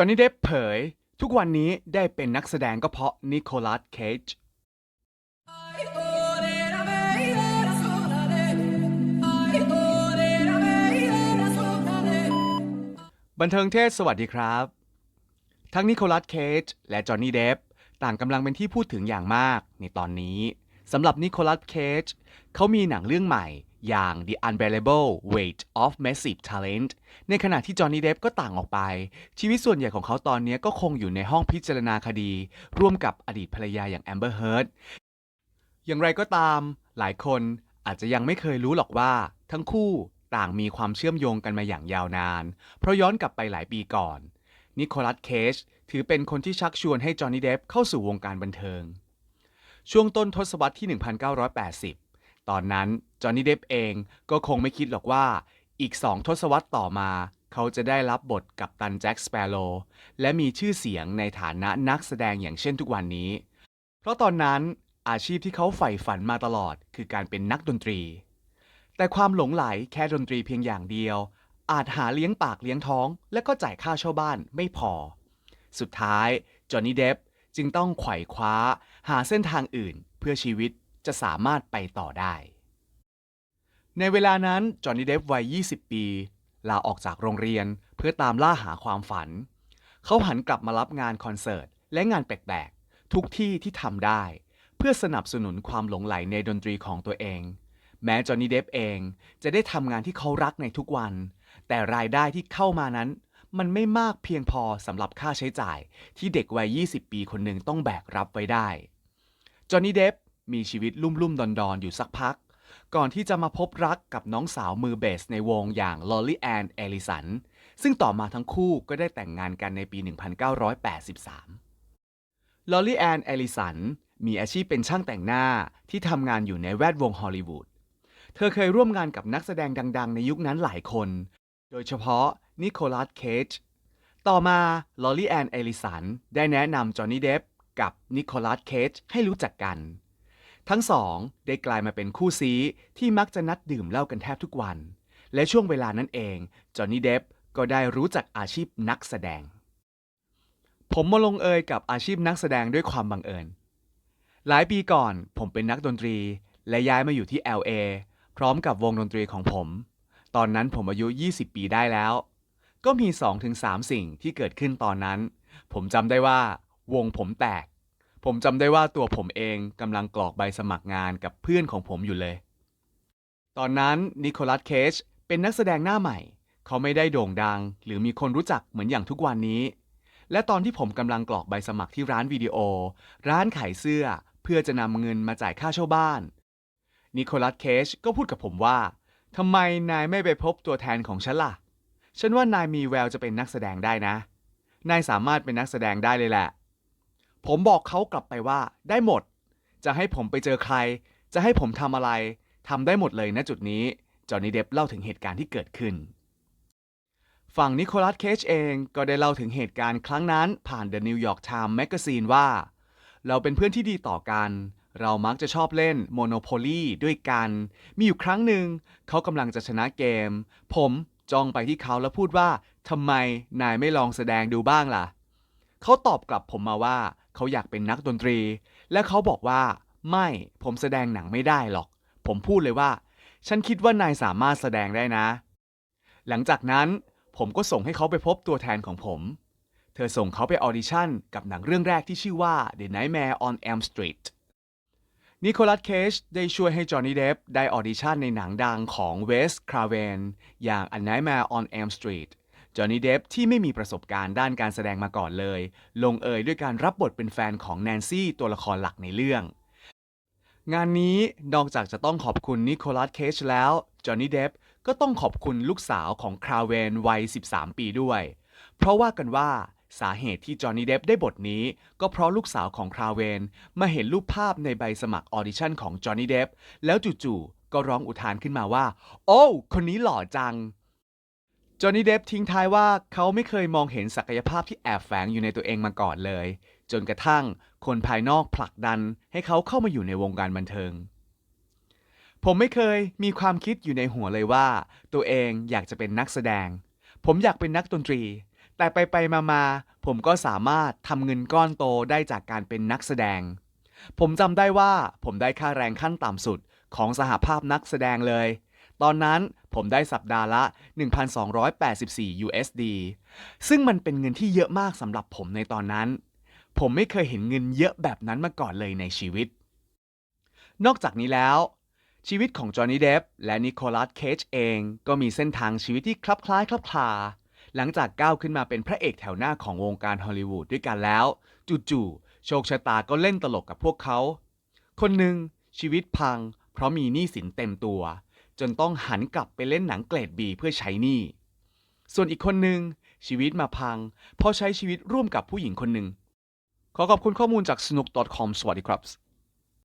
จอห์นนี่เดฟเผย ทุกวันนี้ได้เป็นนักแสดงก็เพราะนิโคลัสเคจ บันเทิงเทศสวัสดีครับ ทั้งนิโคลัสเคจและจอห์นนี่เดฟต่างกำลังเป็นที่พูดถึงอย่างมากในตอนนี้สำหรับนิโคลัสเคจเขามีหนังเรื่องใหม่ อย่าง The Unbearable Weight of Massive Talent ในขณะที่จอห์นนี่เดฟก็ต่างออกไป ชีวิตส่วนใหญ่ของเขาตอนนี้ก็คงอยู่ในห้องพิจารณาคดี ร่วมกับอดีตภรรยาอย่างแอมเบอร์เฮิร์อย่างไรก็ตาม หลายคนอาจจะยังไม่เคยรู้หรอกว่า ทั้งคู่ต่างมีความเชื่อมโยงกันมาอย่างยาวนาน เพราะย้อนกลับไปหลายปีก่อน นิโคลัสเคจถือเป็นคนที่ชักชวนให้จอห์นนี่เดฟเข้าสู่วงการบันเทิง ช่วงต้นทศวรรษที่ 1980 ตอนนั้นจอห์นนี่เดฟเองก็คงไม่คิดหรอกว่าอีกสองทศวรรษต่อมา เขาจะได้รับบทกับตันแจ็คสเปโรและมีชื่อเสียงในฐานะนักแสดงอย่างเช่นทุกวันนี้ เพราะตอนนั้นอาชีพที่เขาใฝ่ฝันมาตลอดคือการเป็นนักดนตรี แต่ความหลงไหลแค่ดนตรีเพียงอย่างเดียว อาจหาเลี้ยงปากเลี้ยงท้อง และก็จ่ายค่าเช่าบ้านไม่พอ สุดท้ายจอห์นนี่เดฟจึงต้องไขว่คว้า หาเส้นทางอื่นเพื่อชีวิต จะสามารถไปต่อได้ ในเวลานั้น จอห์นนี่เดฟวัย 20 ปี ลาออกจากโรงเรียนเพื่อตามล่าหาความฝัน เขาหันกลับมารับงานคอนเสิร์ต และงานแปลกๆ ทุกที่ที่ทำได้ เพื่อสนับสนุนความหลงไหลในดนตรีของตัวเอง แม้จอห์นนี่เดฟเองจะได้ทำงานที่เขารักในทุกวัน แต่รายได้ที่เข้ามานั้นมันไม่มากเพียงพอสำหรับค่าใช้จ่ายที่เด็กวัย 20 ปีคนหนึ่งต้องแบกรับไว้ได้ จอห์นนี่เดฟ มีชีวิตลุ่มลุ่มๆดอนดอนๆ อยู่สักพัก ก่อนที่จะมาพบรักกับน้องสาวมือเบสในวงอย่างลอลลี่แอนเอลิสัน ซึ่งต่อมาทั้งคู่ก็ได้แต่งงานกันในปี 1983 ลอลลี่แอนเอลิสันมีอาชีพเป็นช่างแต่งหน้าที่ทำงานอยู่ในแวดวงฮอลลีวูด เธอเคยร่วมงานกับนักแสดงดัง ๆ ในยุคนั้นหลายคน โดยเฉพาะนิโคลัส เคจ ต่อมาลอลลี่แอนเอลิสันได้แนะนำจอห์นนี่เดฟกับนิโคลัส เคจให้รู้จักกัน ทั้งสองได้กลายมาเป็นคู่ซีที่มักจะนัดดื่มเหล้ากันแทบทุกวัน และช่วงเวลานั้นเอง จอห์นนี่เดฟก็ได้รู้จักอาชีพนักแสดง ผมมาลงเอยกับอาชีพนักแสดงด้วยความบังเอิญ หลายปีก่อนผมเป็นนักดนตรีและย้ายมาอยู่ที่ LA พร้อมกับวงดนตรีของผม ตอนนั้นผมอายุ 20 ปีได้แล้ว ก็มี 2-3 สิ่งที่เกิดขึ้นตอนนั้น ผมจำได้ว่าวงผมแตก ผมจำได้ว่าตัวผมเองกำลังกรอกใบสมัครงานกับเพื่อนของผมอยู่เลย ตอนนั้นนิโคลัสเคจเป็นนักแสดงหน้าใหม่ เขาไม่ได้โด่งดัง หรือมีคนรู้จักเหมือนอย่างทุกวันนี้ และตอนที่ผมกำลังกรอกใบสมัครที่ร้านวิดีโอ ร้านขายเสื้อเพื่อจะนำเงินมาจ่ายค่าเช่าบ้านนิโคลัสเคจก็พูดกับผมว่าทำไมนายไม่ไปพบตัวแทนของฉันล่ะ ฉันว่านายมีแววจะเป็นนักแสดงได้นะ นายสามารถเป็นนักแสดงได้เลยแหละ ผมบอกเขากลับไปว่าได้หมด จะให้ผมไปเจอใคร จะให้ผมทำอะไรทำได้หมดเลยณจุดนี้ จอห์นนี่เดฟเล่าถึงเหตุการณ์ที่เกิดขึ้น ฝั่งนิโคลัสเคจเองก็ได้เล่าถึงเหตุการณ์ครั้งนั้นผ่าน The New York Times Magazine ว่า เราเป็นเพื่อนที่ดีต่อกัน เรามักจะชอบเล่น Monopoly ด้วยกัน มีอยู่ครั้งหนึ่ง เขากำลังจะชนะเกม ผมจ้องไปที่เขาแล้วพูดว่าทำไมนายไม่ลองแสดงดูบ้างล่ะ เขาตอบกลับผมมาว่า เขาอยากเป็นนักดนตรี และเขาบอกว่า ไม่ผมแสดงหนังไม่ได้หรอก ผมพูดเลยว่า ฉันคิดว่านายสามารถแสดงได้นะ หลังจากนั้นผมก็ส่งให้เขาไปพบตัวแทนของผม เธอส่งเขาไปออดิชั่นกับหนังเรื่องแรกที่ชื่อว่า The Nightmare on Elm Street นิโคลัสเคจได้ช่วยให้จอห์นนี่เดฟได้ออดิชั่นในหนังดังของเวสคราเวนอย่าง A Nightmare on Elm Street จอห์นนี่เดฟที่ไม่มีประสบการณ์ด้านการแสดงมาก่อนเลย ลงเอยด้วยการรับบทเป็นแฟนของแนนซี่ตัวละครหลักในเรื่อง งานนี้นอกจากจะต้องขอบคุณนิโคลัสเคจแล้ว จอห์นนี่เดฟก็ต้องขอบคุณลูกสาวของคราเวนวัย 13 ปีด้วย เพราะว่ากันว่าสาเหตุที่จอห์นนี่เดฟได้บทนี้ ก็เพราะลูกสาวของคราเวนมาเห็นรูปภาพในใบสมัครออดิชั่นของจอห์นนี่เดฟแล้วจู่ๆก็ร้องอุทานขึ้นมาว่า โอ้ คนนี้หล่อจัง จอห์นนี่เดฟทิ้งท้ายว่าเขาไม่เคยมองเห็นศักยภาพที่แอบแฝงอยู่ในตัวเองมาก่อนเลย จนกระทั่งคนภายนอกผลักดันให้เขาเข้ามาอยู่ในวงการบันเทิง ผมไม่เคยมีความคิดอยู่ในหัวเลยว่า ตัวเองอยากจะเป็นนักแสดง ผมอยากเป็นนักดนตรี แต่ไปไปมามาๆผมก็สามารถทำเงินก้อนโตได้จากการเป็นนักแสดง ผมจำได้ว่าผมได้ค่าแรงขั้นต่ำสุดของสหภาพนักแสดงเลย ตอนนั้นผมได้สัปดาห์ละ 1,284 USD ซึ่งมันเป็นเงินที่เยอะมากสำหรับผมในตอนนั้น ผมไม่เคยเห็นเงินเยอะแบบนั้นมาก่อนเลยในชีวิต นอกจากนี้แล้ว ชีวิตของจอห์นนี่เดฟและนิโคลัสเคจเองก็มีเส้นทางชีวิตที่คลับคล้ายคลับคลาหลังจากก้าวขึ้นมาเป็นพระเอกแถวหน้าของวงการฮอลลีวูดด้วยกันแล้ว จู่ๆโชคชะตาก็เล่นตลกกับพวกเขา คนหนึ่งชีวิตพัง เพราะมีหนี้สินเต็มตัว จนต้องหันกลับไปเล่นหนังเกรดบีเพื่อใช้หนี้ ส่วนอีกคนหนึ่งชีวิตมาพัง เพราะใช้ชีวิตร่วมกับผู้หญิงคนหนึ่ง ขอขอบคุณข้อมูลจาก snook.com สวัสดีครับ